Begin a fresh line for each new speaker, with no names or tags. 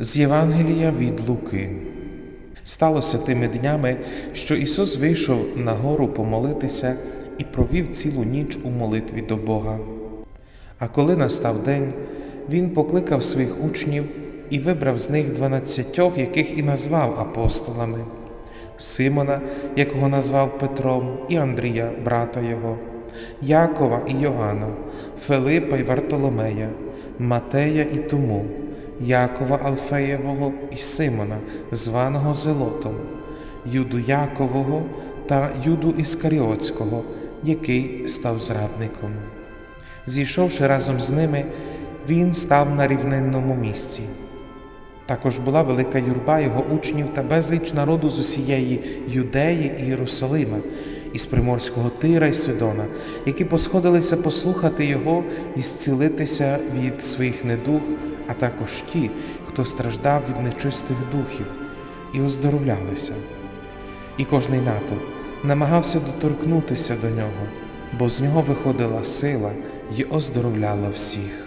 З Євангелія від Луки. Сталося тими днями, що Ісус вийшов на гору помолитися і провів цілу ніч у молитві до Бога. А коли настав день, Він покликав своїх учнів і вибрав з них дванадцятьох, яких і назвав апостолами Симона, якого назвав Петром, і Андрія, брата його, Якова і Йоанна, Филипа й Вартоломея, Матея і Тому, Якова Алфеєвого і Симона, званого Зелотом, Юду Якового та Юду Іскаріотського, який став зрадником. Зійшовши разом з ними, він став на рівнинному місці. Також була велика юрба його учнів та безліч народу з усієї Юдеї і Єрусалима, із приморського Тира й Сидона, які посходилися послухати його і зцілитися від своїх недуг, а також ті, хто страждав від нечистих духів, і оздоровлялися. І кожний натовп намагався доторкнутися до нього, бо з нього виходила сила й оздоровляла всіх.